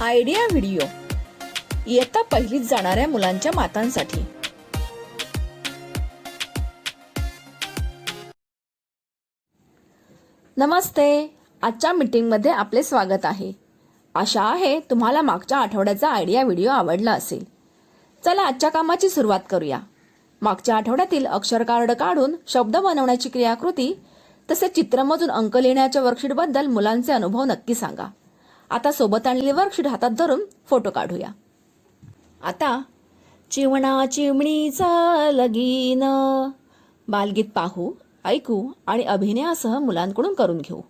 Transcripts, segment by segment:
Idea video. इयत्ता पहिलीत जाणाऱ्या मुलांच्या मातांसाठी. नमस्ते. आजच्या मीटिंगमध्ये आपले स्वागत आहे. आशा आहे तुम्हाला मागच्या आठवड्याचा आयडिया व्हिडिओ आवडला असेल. चला आजच्या कामाची सुरुवात करूया. मागच्या आठवड्यातील अक्षर कार्ड काढून शब्द बनवण्याची क्रियाकृती तसेच चित्रमधून अंक लिहिण्याच्या वर्कशीटबद्दल मुलांचे अनुभव नक्की सांगा. आता सोबत आणलेली वर्कशीट हातात धरून फोटो काढूया. आता चिवणा चिमणीचा लगीन. बालगीत पाहू ऐकू आणि अभिनयासह मुलांकडून करून घेऊ.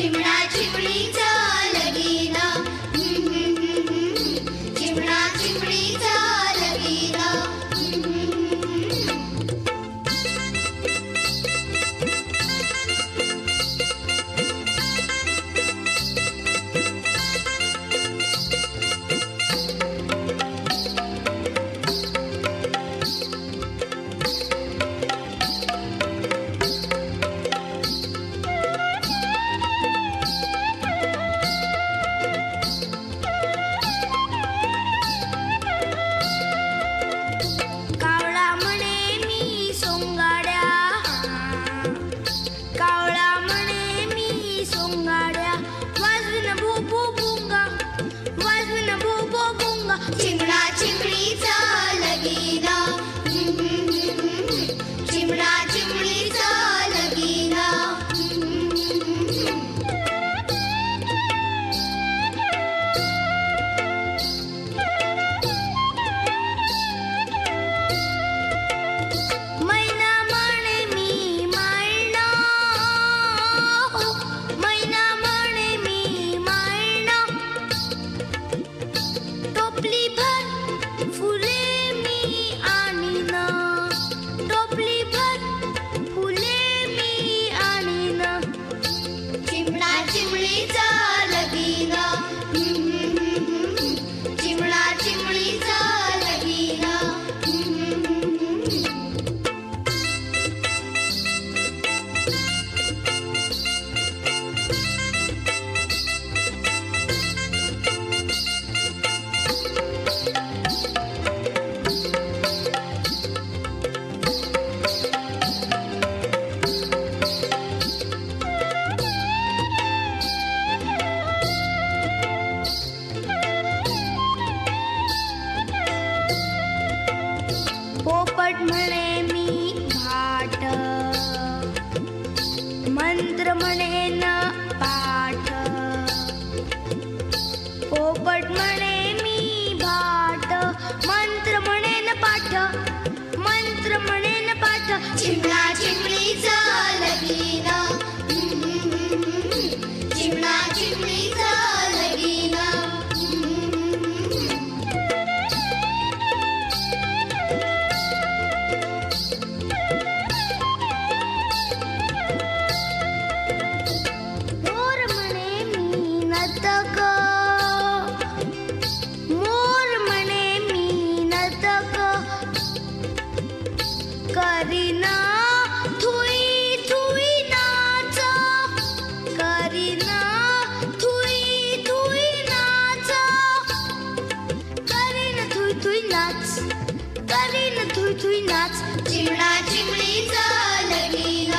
Simran. पाठ चिमणा थुई नाच. करीन थुई थुई नाच. चिमणा चिमणी लगीन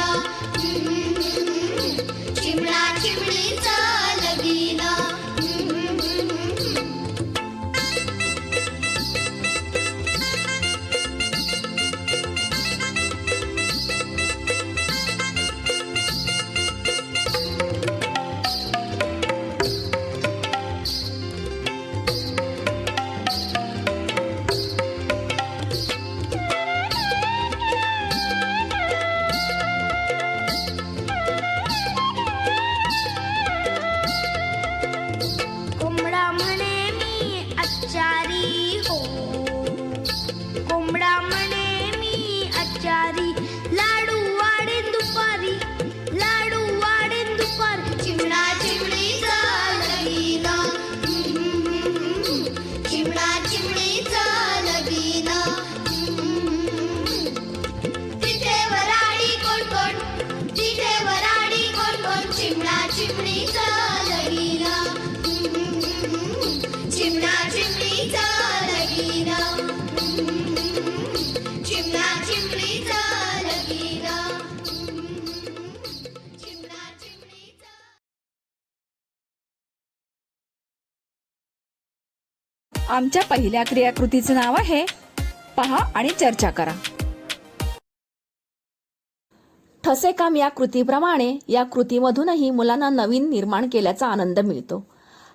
आमच्या पहिल्या क्रियाकृतीचं नाव आहे पहा आणि चर्चा करा. ठसे काम या कृतीप्रमाणे या कृतीमधूनही मुलांना नवीन निर्माण केल्याचा आनंद मिळतो.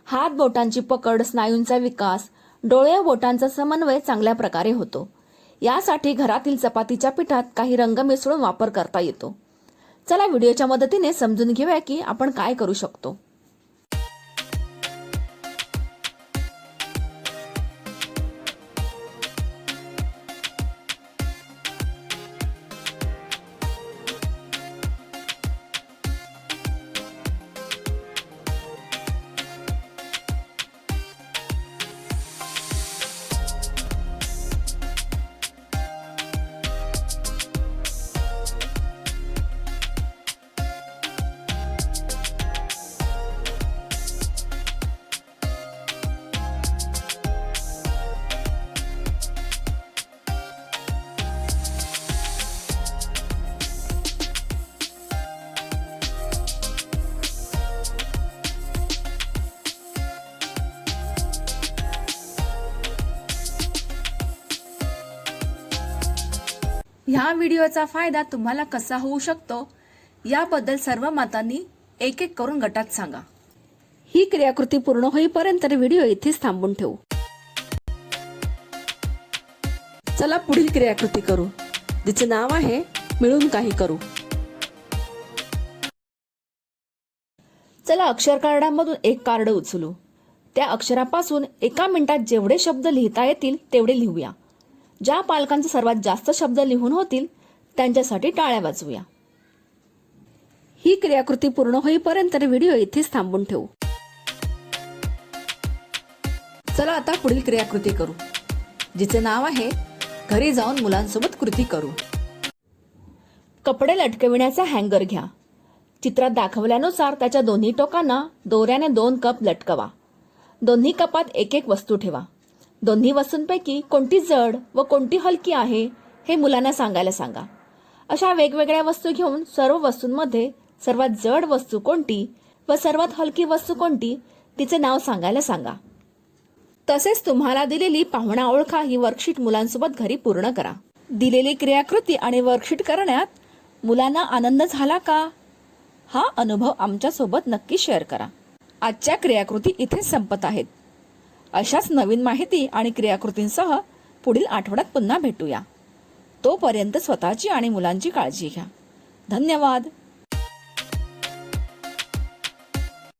हात बोटांची पकड स्नायूंचा विकास डोळे बोटांचा समन्वय चांगल्या प्रकारे होतो. यासाठी घरातील चपातीच्या पिठात काही रंग मिसळून वापर करता येतो. चला व्हिडिओच्या मदतीने समजून घेऊया की आपण काय करू शकतो. ह्या व्हिडिओचा फायदा तुम्हाला कसा होऊ शकतो याबद्दल सर्व मातांनी एक एक करून गटात सांगा. ही क्रियाकृती पूर्ण होईपर्यंत व्हिडिओ इथेच थांबून ठेवू. चला पुढील क्रियाकृती करू. जिचे नाव आहे मिळून काही करू. चला अक्षर कार्डामधून एक कार्ड उचलू. त्या अक्षरापासून एका मिनिटात जेवढे शब्द लिहिता येतील तेवढे लिहूया. ज्या पालकांचे सर्वात जास्त शब्द लिहून होतील त्यांच्यासाठी टाळ्या वाजवूया. ही क्रियाकृती पूर्ण होईपर्यंत व्हिडिओ इथेच थांबून ठेवू. चला आता पुढील क्रियाकृती करू. जिचे नाव आहे घरी जाऊन मुलांसोबत कृती करू. कपडे लटकविण्याचा हँगर घ्या. चित्रात दाखवल्यानुसार त्याच्या दोन्ही टोकांना दोऱ्याने दोन कप लटकवा. दोन्ही कपात एक एक वस्तू ठेवा. दोन्ही वस्तूंपैकी कोणती जड व कोणती हलकी आहे हे मुलांना सांगायला सांगा. अशा वेगवेगळ्या वस्तू घेऊन सर्व वस्तूंमध्ये सर्वात जड वस्तू कोणती व सर्वात हलकी वस्तू कोणती तिचे नाव सांगायला सांगा. तसेच तुम्हाला दिलेली पाहुणा ओळखा ही वर्कशीट मुलांसोबत घरी पूर्ण करा. दिलेली क्रियाकृती आणि वर्कशीट करण्यात मुलांना आनंद झाला का? हा अनुभव आमच्यासोबत नक्की शेअर करा. आजच्या क्रियाकृती इथे संपत आहेत. अशाच नवीन माहिती आणि क्रियाकृतींसह पुढील आठवड्यात पुन्हा भेटूया. तोपर्यंत स्वतःची आणि मुलांची काळजी घ्या. धन्यवाद.